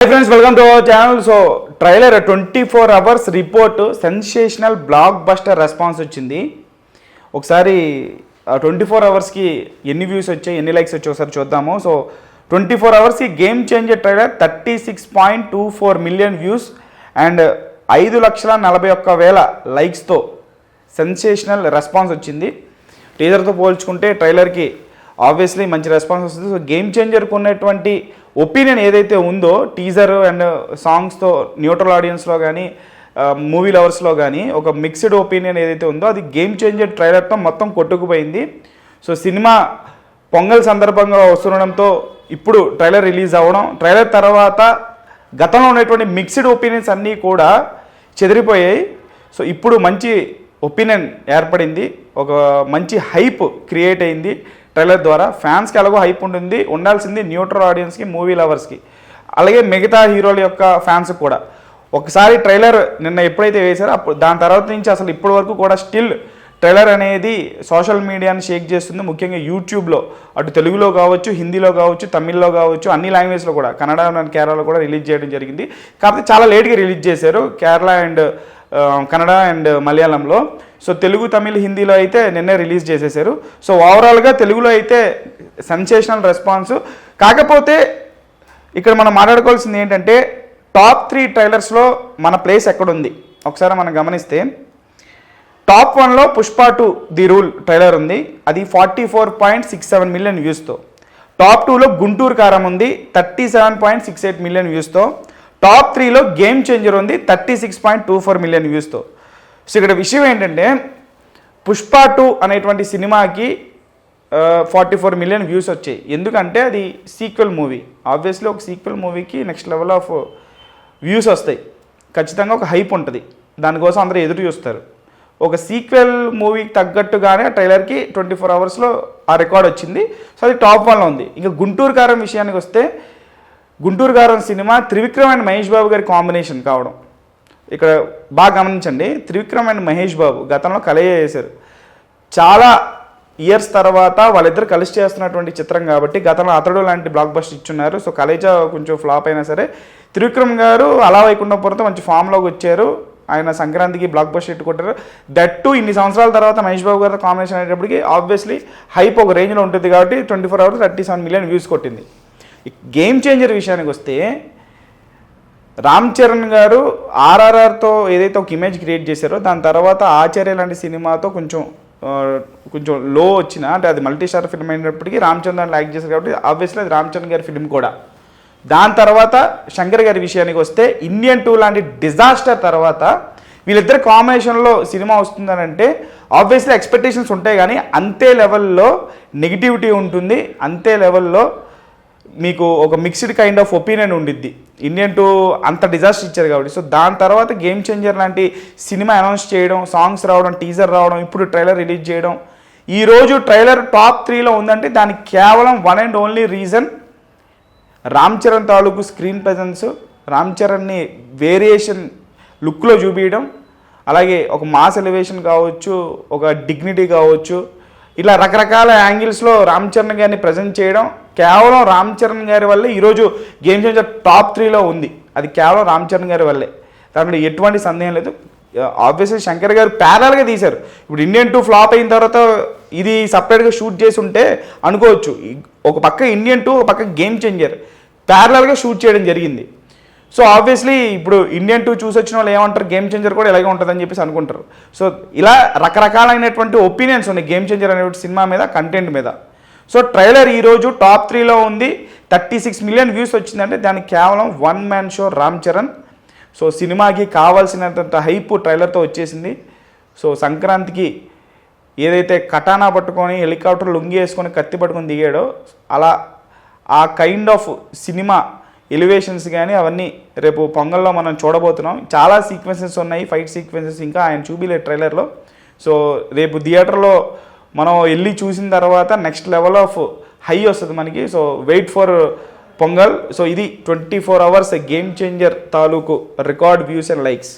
Friends welcome to our channel so trailer twenty four hours report sensational blockbuster response వచ్చింది. ఒకసారి twenty four అవర్స్కి ఎన్ని views వచ్చాయి ఎన్ని లైక్స్ వచ్చాయి ఒకసారి చూద్దాము. సో ట్వంటీ ఫోర్ అవర్స్కి game changer trailer thirty six point two four million views and ఐదు లక్షల నలభై ఒక్క వేల లైక్స్తో సెన్సేషనల్ రెస్పాన్స్ వచ్చింది. టీజర్తో పోల్చుకుంటే ట్రైలర్కి ఆబ్వియస్లీ మంచి రెస్పాన్స్ వస్తుంది. సో గేమ్ చేంజర్కి ఉన్నటువంటి ఒపీనియన్ ఏదైతే ఉందో టీజర్ అండ్ సాంగ్స్తో న్యూట్రల్ ఆడియన్స్లో కానీ మూవీ లవర్స్లో కానీ ఒక మిక్స్డ్ ఒపీనియన్ ఏదైతే ఉందో అది గేమ్ చేంజర్ ట్రైలర్తో మొత్తం కొట్టుకుపోయింది. సో సినిమా పొంగల్ సందర్భంగా వస్తుండడంతో ఇప్పుడు ట్రైలర్ రిలీజ్ అవ్వడం ట్రైలర్ తర్వాత గతంలో ఉన్నటువంటి మిక్స్డ్ ఒపీనియన్స్ అన్నీ కూడా చెదిరిపోయాయి. సో ఇప్పుడు మంచి ఒపీనియన్ ఏర్పడింది. ఒక మంచి హైప్ క్రియేట్ అయింది. ట్రైలర్ ద్వారా ఫ్యాన్స్కి ఎలాగో హైప్ ఉంటుంది. ఉండాల్సింది న్యూట్రల్ ఆడియన్స్కి మూవీ లవర్స్కి. అలాగే మిగతా హీరోల యొక్క ఫ్యాన్స్ కూడా. ఒకసారి ట్రైలర్ నిన్న ఎప్పుడైతే వేశారో అప్పుడు దాని తర్వాత నుంచి అసలు ఇప్పటి వరకు కూడా స్టిల్ ట్రైలర్ అనేది సోషల్ మీడియాని షేక్ చేస్తుంది. ముఖ్యంగా యూట్యూబ్లో. అటు తెలుగులో కావచ్చు హిందీలో కావచ్చు తమిళ్ళో కావచ్చు అన్ని లాంగ్వేజ్లో కూడా. కన్నడ అండ్ కేరళలో కూడా రిలీజ్ చేయడం జరిగింది. కాకపోతే చాలా లేట్గా రిలీజ్ చేశారు. కేరళ అండ్ కన్నడ అండ్ మలయాళంలో. సో తెలుగు తమిళ్ హిందీలో అయితే నిన్నే రిలీజ్ చేసేసారు. సో ఓవరాల్గా తెలుగులో అయితే సెన్సేషనల్ రెస్పాన్స్ కాకపోతే ఇక్కడ మనం మాట్లాడుకోవాల్సింది ఏంటంటే టాప్ త్రీ ట్రైలర్స్లో మన ప్లేస్ ఎక్కడుంది? ఒకసారి మనం గమనిస్తే టాప్ వన్లో Pushpa two the rule trailer ఉంది. అది forty four point six seven million వ్యూస్తో top టూలో గుంటూరు కారం ఉంది thirty seven point six eight million వ్యూస్తో top త్రీలో గేమ్ చేంజర్ ఉంది thirty six point two four million వ్యూస్తో so ఇక్కడ విషయం ఏంటంటే పుష్ప టూ అనేటువంటి సినిమాకి ఫార్టీ ఫోర్ మిలియన్ వ్యూస్ వచ్చాయి. ఎందుకంటే అది సీక్వెల్ మూవీ ఆబ్వియస్లీ ఒక సీక్వెల్ మూవీకి నెక్స్ట్ లెవెల్ ఆఫ్ వ్యూస్ వస్తాయి. ఖచ్చితంగా ఒక హైప్ ఉంటుంది. దానికోసం అందరూ ఎదురు చూస్తారు. ఒక సీక్వెల్ మూవీకి తగ్గట్టుగానే ఆ ట్రైలర్కి ట్వంటీ ఫోర్ అవర్స్లో ఆ రికార్డ్ వచ్చింది. సో అది టాప్ వన్లో ఉంది. ఇంకా గుంటూరు కారం విషయానికి వస్తే గుంటూరు కారం సినిమా త్రివిక్రమ్ అండ్ మహేష్ బాబు గారి కాంబినేషన్ కావడం. ఇక్కడ బాగా గమనించండి. త్రివిక్రమ్ అండ్ మహేష్ బాబు గతంలో కలయ చేశారు. చాలా ఇయర్స్ తర్వాత వాళ్ళిద్దరు కలిసి చేస్తున్నటువంటి చిత్రం కాబట్టి గతంలో అతడు లాంటి బ్లాక్ బస్ట్ ఇచ్చున్నారు. సో కలేజ కొంచెం ఫ్లాప్ అయినా సరే త్రివిక్రమ్ గారు అలా వైకుంఠపురంతో మంచి ఫామ్లోకి వచ్చారు. ఆయన సంక్రాంతికి బ్లాక్ బస్టర్ కొట్టారు దట్ టు ఇన్ని సంవత్సరాల తర్వాత మహేష్ బాబు గారితో కాంబినేషన్ అనేటప్పటికి ఆబ్వియస్లీ హైప్ ఒక రేంజ్లో ఉంటుంది కాబట్టి twenty four hours thirty seven million views కొట్టింది గేమ్ చేంజర్ విషయానికి వస్తే రామ్ చరణ్ గారు ఆర్ఆర్ఆర్తో ఏదైతే ఒక ఇమేజ్ క్రియేట్ చేశారో దాని తర్వాత ఆచార్య లాంటి సినిమాతో కొంచెం కొంచెం లో వచ్చిన అంటే అది మల్టీ స్టార్ ఫిల్మ్ అయినప్పటికీ రామ్ చరణ్ లైక్ చేశారు కాబట్టి ఆబ్వియస్లీ అది రామ్ చరణ్ గారి ఫిల్మ్ కూడా. దాని తర్వాత శంకర్ గారి విషయానికి వస్తే ఇండియన్ టూ లాంటి డిజాస్టర్ తర్వాత వీళ్ళిద్దరు కాంబినేషన్లో సినిమా వస్తుందనంటే ఆబ్వియస్లీ ఎక్స్పెక్టేషన్స్ ఉంటాయి కానీ అంతే లెవెల్లో నెగిటివిటీ ఉంటుంది అంతే లెవెల్లో మీకు ఒక మిక్స్డ్ కైండ్ ఆఫ్ ఒపీనియన్ ఉండిద్ది. ఇండియన్ టూ అంత డిజాస్టర్ ఇచ్చారు కాబట్టి. సో దాని తర్వాత గేమ్ చేంజర్ లాంటి సినిమా అనౌన్స్ చేయడం సాంగ్స్ రావడం టీజర్ రావడం ఇప్పుడు ట్రైలర్ రిలీజ్ చేయడం. ఈరోజు ట్రైలర్ టాప్ త్రీలో ఉందంటే దానికి కేవలం one and only reason Ram Charan తాలూకు స్క్రీన్ ప్రజెన్స్ రామ్ చరణ్ని వేరియేషన్ లుక్లో చూపించడం అలాగే ఒక మాస్ ఎలివేషన్ కావచ్చు ఒక డిగ్నిటీ కావచ్చు ఇలా రకరకాల యాంగిల్స్లో రామ్ చరణ్ గారిని ప్రజెంట్ చేయడం కేవలం రామ్ చరణ్ గారి వల్లే ఈరోజు గేమ్ చేంజర్ టాప్ త్రీలో ఉంది. అది కేవలం రామ్ చరణ్ గారి వల్లే. దాంట్లో ఎటువంటి సందేహం లేదు. ఆబ్వియస్లీ శంకర్ గారు ప్యారల్గా తీశారు. ఇప్పుడు ఇండియన్ టూ ఫ్లాప్ అయిన తర్వాత ఇది సపరేట్గా షూట్ చేసి ఉంటే అనుకోవచ్చు. ఒక పక్క ఇండియన్ టూ ఒక పక్క గేమ్ చేంజర్ ప్యారలల్గా షూట్ చేయడం జరిగింది. సో ఆబ్వియస్లీ ఇప్పుడు ఇండియన్ టూ చూసి వచ్చిన వాళ్ళు ఏమంటారు? గేమ్ చేంజర్ కూడా ఇలాగే ఉంటుందని చెప్పేసి అనుకుంటారు. సో ఇలా రకరకాలైనటువంటి ఒపీనియన్స్ ఉన్నాయి. గేమ్ చేంజర్ అనే సినిమా మీద కంటెంట్ మీద. సో ట్రైలర్ ఈరోజు టాప్ త్రీలో ఉంది. థర్టీ సిక్స్ మిలియన్ వ్యూస్ వచ్చిందంటే దానికి కేవలం one man show Ram Charan. So సినిమాకి కావాల్సినంత హైప్ ట్రైలర్తో వచ్చేసింది. సో సంక్రాంతికి ఏదైతే కటానా పట్టుకొని హెలికాప్టర్ లుంగి వేసుకొని కత్తి పట్టుకొని దిగాడో అలా ఆ కైండ్ ఆఫ్ సినిమా ఎలివేషన్స్ కానీ అవన్నీ రేపు పొంగల్లో మనం చూడబోతున్నాం. చాలా సీక్వెన్సెస్ ఉన్నాయి ఫైట్ సీక్వెన్సెస్ ఇంకా ఆయన చూపిలే ట్రైలర్లో సో రేపు థియేటర్లో మనం వెళ్ళి చూసిన తర్వాత నెక్స్ట్ లెవెల్ ఆఫ్ హై వస్తుంది మనకి. So wait for Pongal so ఇది twenty four hours game changer తాలూకు రికార్డ్ వ్యూస్ అండ్ లైక్స్